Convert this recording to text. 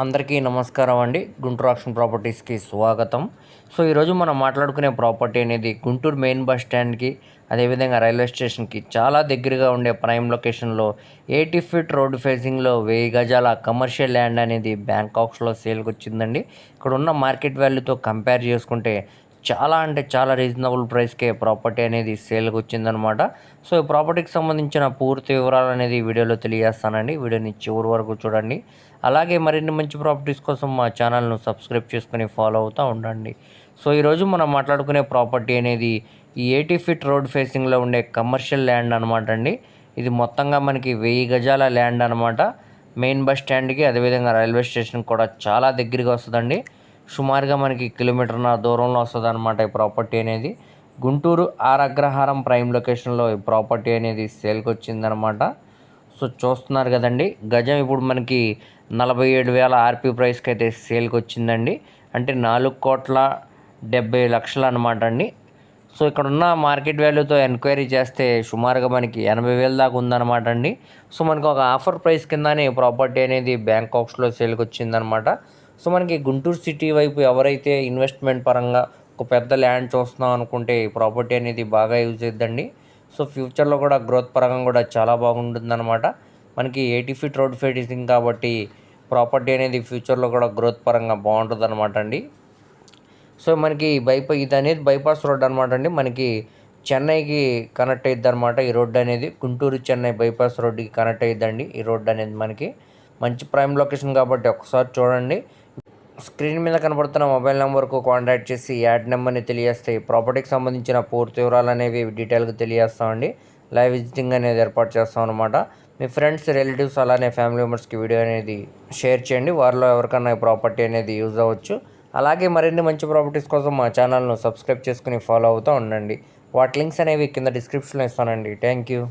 అందరికీ నమస్కారం అండి. గుంటూరు ఆక్షన్ ప్రాపర్టీస్కి స్వాగతం. సో ఈరోజు మనం మాట్లాడుకునే ప్రాపర్టీ అనేది గుంటూరు మెయిన్ బస్ స్టాండ్కి అదేవిధంగా రైల్వే స్టేషన్కి చాలా దగ్గరగా ఉండే ప్రైమ్ లొకేషన్లో ఎయిటీ ఫీట్ రోడ్ ఫేసింగ్లో వెయ్యి గజాల కమర్షియల్ ల్యాండ్ అనేది బ్యాంకాక్స్లో సేల్కి వచ్చిందండి ఇక్కడ ఉన్న మార్కెట్ వాల్యూతో కంపేర్ చేసుకుంటే చాలా అంటే చాలా రీజనబుల్ ప్రైస్కే ప్రాపర్టీ అనేది సేల్కి వచ్చిందనమాట సో ఈ ప్రాపర్టీకి సంబంధించిన పూర్తి వివరాలు అనేది వీడియోలో తెలియజేస్తానండి. వీడియోని చివరి వరకు చూడండి. అలాగే మరిన్ని మంచి ప్రాపర్టీస్ కోసం మా ఛానల్ను సబ్స్క్రైబ్ చేసుకుని ఫాలో అవుతూ ఉండండి. సో ఈరోజు మనం మాట్లాడుకునే ప్రాపర్టీ అనేది ఈ ఎయిటీ ఫీట్ రోడ్ ఫేసింగ్లో ఉండే కమర్షియల్ ల్యాండ్ అనమాట అండి. ఇది మొత్తంగా మనకి వెయ్యి గజాల ల్యాండ్ అనమాట మెయిన్ బస్ స్టాండ్కి అదేవిధంగా రైల్వే స్టేషన్ కూడా చాలా దగ్గరగా వస్తుందండి. సుమారుగా మనకి కిలోమీటర్న దూరంలో వస్తుంది అనమాట ఈ ప్రాపర్టీ అనేది. గుంటూరు ఆర్ అగ్రహారం ప్రైమ్ లొకేషన్లో ఈ ప్రాపర్టీ అనేది సేల్కి వచ్చిందనమాట సో చూస్తున్నారు కదండి గజం ఇప్పుడు మనకి నలభై ఏడు వేల ఆర్పీ ప్రైస్కి అయితే సేల్కి వచ్చిందండి అంటే నాలుగు కోట్ల డెబ్బై లక్షలు అనమాట అండి. సో ఇక్కడ ఉన్న మార్కెట్ వాల్యూతో ఎంక్వైరీ చేస్తే సుమారుగా మనకి ఎనభై వేల దాకా ఉందన్నమాట అండి. సో మనకు ఒక ఆఫర్ ప్రైస్ కిందనే ప్రాపర్టీ అనేది బ్యాంకాక్స్లో సేల్కి వచ్చిందనమాట సో మనకి గుంటూరు సిటీ వైపు ఎవరైతే ఇన్వెస్ట్మెంట్ పరంగా ఒక పెద్ద ల్యాండ్ చూస్తున్నాం అనుకుంటే ప్రాపర్టీ అనేది బాగా యూజ్ అవుతుందండి సో ఫ్యూచర్లో కూడా గ్రోత్ పరంగా కూడా చాలా బాగుంటుందన్నమాట. మనకి ఎయిటీ ఫీట్ రోడ్ ఫేసింగ్ కాబట్టి ప్రాపర్టీ అనేది ఫ్యూచర్లో కూడా గ్రోత్ పరంగా బాగుంటుంది అనమాట అండి. సో మనకి బైపా ఇది అనేది బైపాస్ రోడ్ అనమాట అండి. మనకి చెన్నైకి కనెక్ట్ అయ్యిద్ది అనమాట ఈ రోడ్డు అనేది. గుంటూరు చెన్నై బైపాస్ రోడ్డుకి కనెక్ట్ అయ్యిద్దండి ఈ రోడ్డు అనేది మనకి. మంచి ప్రైమ్ లొకేషన్ కాబట్టి ఒకసారి చూడండి. స్క్రీన్ మీద కనబడుతున్న మొబైల్ నెంబర్కు కాంటాక్ట్ చేసి యాడ్ నెంబర్ని తెలియజేస్తే ప్రాపర్టీకి సంబంధించిన పూర్తి వివరాలు అనేవి డీటెయిల్గా తెలియజేస్తామండి. లైవ్ విజిటింగ్ అనేది ఏర్పాటు చేస్తాం అనమాట మీ ఫ్రెండ్స్ రిలేటివ్స్ అలానే ఫ్యామిలీ మెంబర్స్కి వీడియో అనేది షేర్ చేయండి. వారిలో ఎవరికన్నా ఈ ప్రాపర్టీ అనేది యూజ్ అవ్వచ్చు. అలాగే మరిన్ని మంచి ప్రాపర్టీస్ కోసం మా ఛానల్ను సబ్స్క్రైబ్ చేసుకుని ఫాలో అవుతూ ఉండండి. వాటి లింక్స్ అనేవి కింద డిస్క్రిప్షన్లో ఇస్తానండి. Thank you